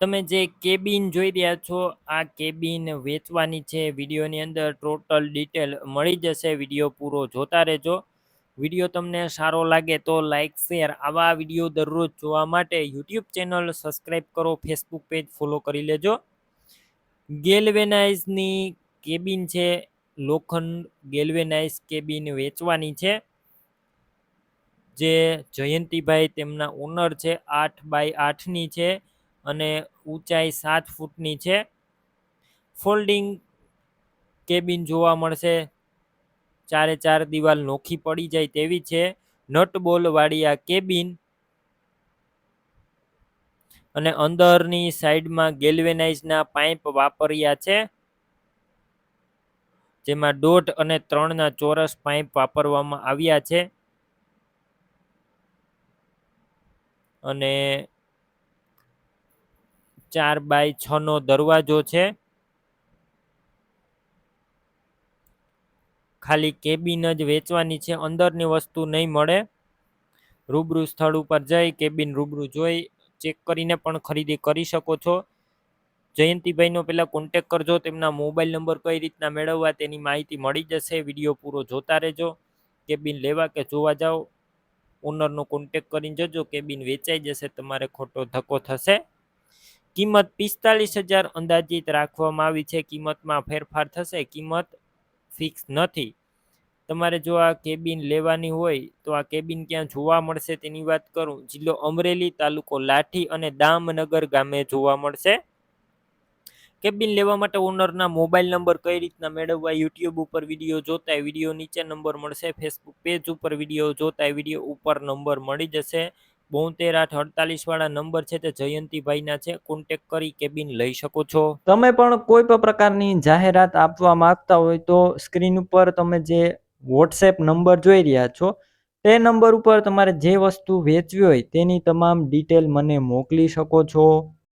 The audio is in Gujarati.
તમે જે કેબિન જોઈ રહ્યા છો, આ કેબિન વેચવાની છે. વિડીયોની અંદર ટોટલ ડિટેલ મળી જશે. વીડિયો પૂરો જોતા રહેજો. વીડિયો તમને સારો લાગે તો લાઇક શેર આવા વીડિયો દરરોજ જોવા માટે યુટ્યુબ ચેનલ સબસ્ક્રાઈબ કરો ફેસબુક પેજ ફોલો કરી લેજો. ગેલવેનાઇઝની કેબિન છે. લોખંડ ગેલવેનાઇઝ કેબિન વેચવાની છે. જે જયંતિભાઈ તેમના ઓનર છે. આઠ બાય આઠની છે. અને ઊંચાઈ સાત ફૂટની છે. ફોલ્ડિંગ કેબિન જોવા મળશે. ચારે ચાર દિવાલ નોખી પડી જાય તેવી છે. નટ બોલ આ કેબિન અને અંદરની સાઈડમાં ગેલ્વેનાઇઝના પાઇપ વાપર્યા છે. જેમાં દોઢ અને ત્રણના ચોરસ પાઇપ વાપરવામાં આવ્યા છે. અને ચાર બાય છ નો દરવાજો છે. ખાલી કેબિન જ વેચવાની છે, અંદરની વસ્તુ નહીં મળે. રૂબરૂ સ્થળ ઉપર જઈ, કેબિન રૂબરૂ જોઈ, ચેક કરીને પણ ખરીદી કરી શકો છો. જયંતિભાઈનો પહેલાં કોન્ટેક કરજો, તેમના મોબાઈલ નંબર કઈ રીતના મેળવવા તેની માહિતી મળી જશે. વીડિયો પૂરો જોતા રહેજો. કેબિન લેવા કે જોવા જાઓ ઓનરનો કોન્ટેક કરીને જજો, કેબિન વેચાઈ જશે, તમારે ખોટો ધક્કો થશે. કિંમત પિસ્તાલીસ હજાર અંદાજિત રાખવામાં આવી છે. કિંમતમાં ફેરફાર થશે. કિંમત ફિક્સ નથી. તમારે જો આ કેબિન લેવાની હોય, તો આ કેબિન ક્યાં જોવા મળશે તેની વાત કરું. જિલ્લો અમરેલી તાલુકો લાઠી અને દામનગર ગામે જોવા મળશે. કેબિન લેવા માટે ઓનરના મોબાઈલ નંબર કઈ રીતના મેળવવા યુટ્યુબ ઉપર વીડિયો જોતા વીડિયો નીચે નંબર મળશે. ફેસબુક પેજ ઉપર વીડિયો જોતા વીડિયો ઉપર નંબર મળી જશે. બોતેર આઠ અડતાલીસ વાળા નંબર છે તે જયંતિભાઈના છે. કોન્ટેક કરી કેબિન લઈ શકો છો. તમે પણ કોઈ પણ પ્રકારની જાહેરાત આપવા માંગતા હોય તો સ્ક્રીન ઉપર તમે જે વોટ્સએપ નંબર જોઈ રહ્યા છો, તે નંબર ઉપર તમારે જે વસ્તુ વેચવી હોય તેની તમામ ડિટેલ મને મોકલી શકો છો.